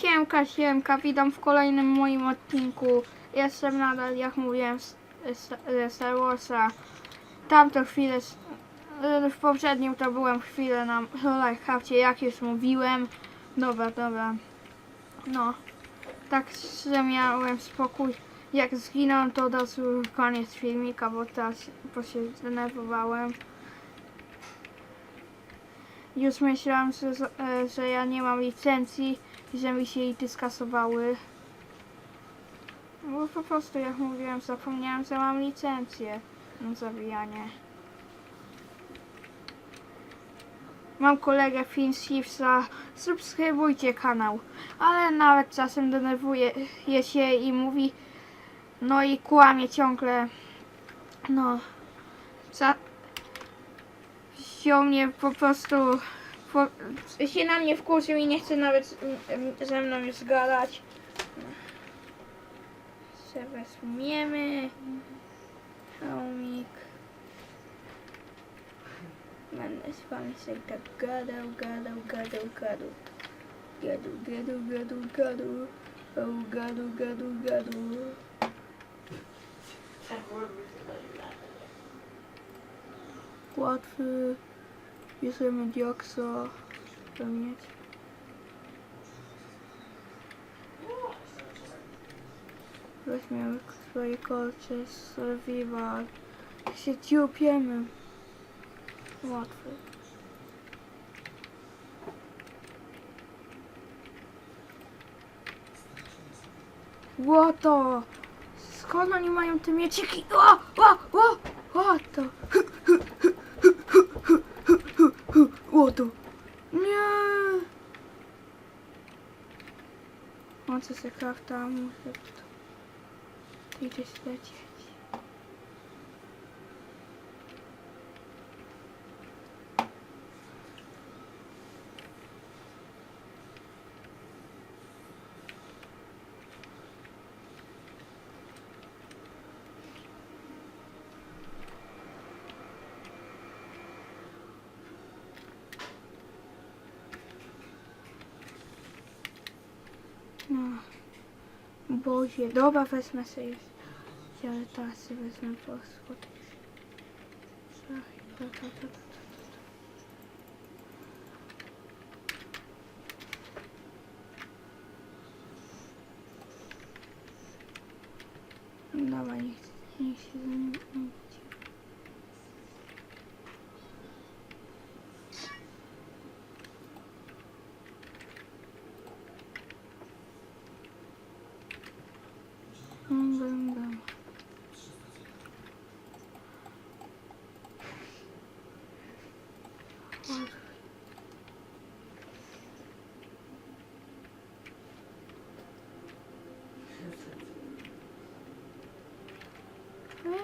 Siemka, siemka, witam w kolejnym moim odcinku. Jestem nadal, jak mówiłem, ze Star Warsa. Tamtą chwilę, w poprzednim to byłem chwilę na Lifehafcie, jak już mówiłem. Dobra, dobra. No, tak, że miałem spokój. Jak zginąłem, to od koniec filmika, bo teraz bo się zdenerwowałem. Już myślałam, że, e, że ja nie mam licencji że mi się i skasowały. Bo po prostu, jak mówiłem, zapomniałem, że mam licencję na zabijanie. Mam kolegę Finn Shifsa, subskrybujcie kanał. Ale nawet czasem denerwuje je się i mówi, no i kłamie ciągle. No, za, wziął mnie po prostu, się na mnie wkurzył i nie chce nawet mm, ze mną już gadać. Se weźmiemy. Hełmik. Będę z wami sobie tak gadał, gadał, gadał, gadał. Gadał, gadał, gadał, gadał. O, gadał, gadał, gadał. Łatwy. Bierzemy dioksa. Spełniać. Weźmiemy swoje kolce z survival. Się ciupiemy. Łatwy. Łoto! Skąd oni mają te mieciki? O! O! O! Łoto! воду. Ня. Вот если как там может 35. точно Божье. Доба возьме союз. Я летаться возьму посмотреть. Давай, не, не, не, не, не, не, не, не, не, не, не, не, не, не, не, не, не,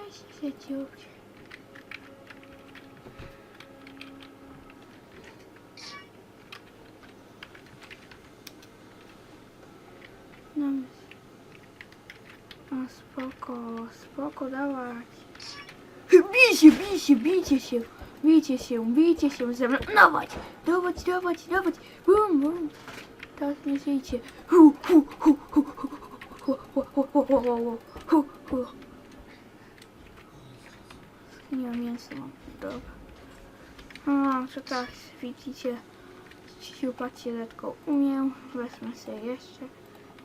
Здрасте, девочки. Нам... А, споко, споко, давай. Бейте, бейте, бейте всех. Бейте всем, бейте всем. Земля. Давайте, давайте, давайте, давайте. Бум, бум. Так, не сидите. Ху, ху, ху, ху, ху, ху, ху, ху, ху, ху, ху, ху, ху, ху, ху, hu. Nie mam. Dobra. A, to tak, widzicie. Siupać się lekko umiem. Wezmę sobie jeszcze.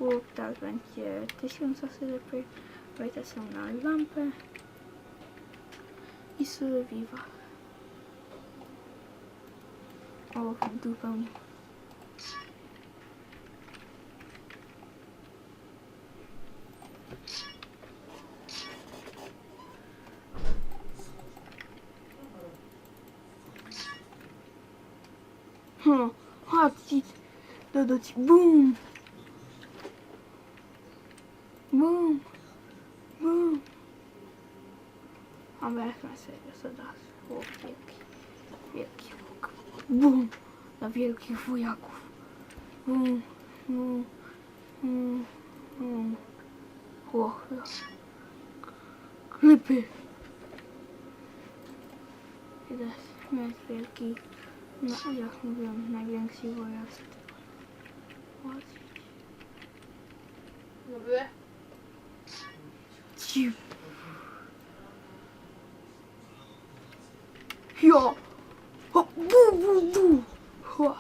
Łuk, tak będzie tysiąc razy lepiej. Wejdę sobie na lampę. I survival. O, dupę mnie. 哼，画技的都起 boom boom boom，han verkar säga sådär. Och Vilki, boom, na wielkich wojaków. Boom, boom, boom, boom. Łochy. Klipy. Teraz śmierć wielki. Ne ayak mı diyorum? Ne renk şey bu ayak? Ne böyle? Çiğ. Ya. Bu bu bu. Ha.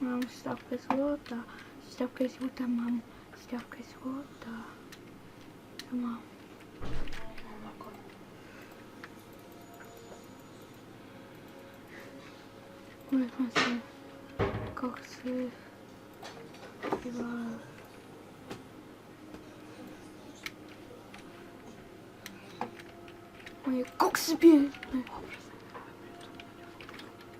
Мам, ставка золота, ставка золота, мам, ставка золота, мам. 我感觉，考试，我考试偏。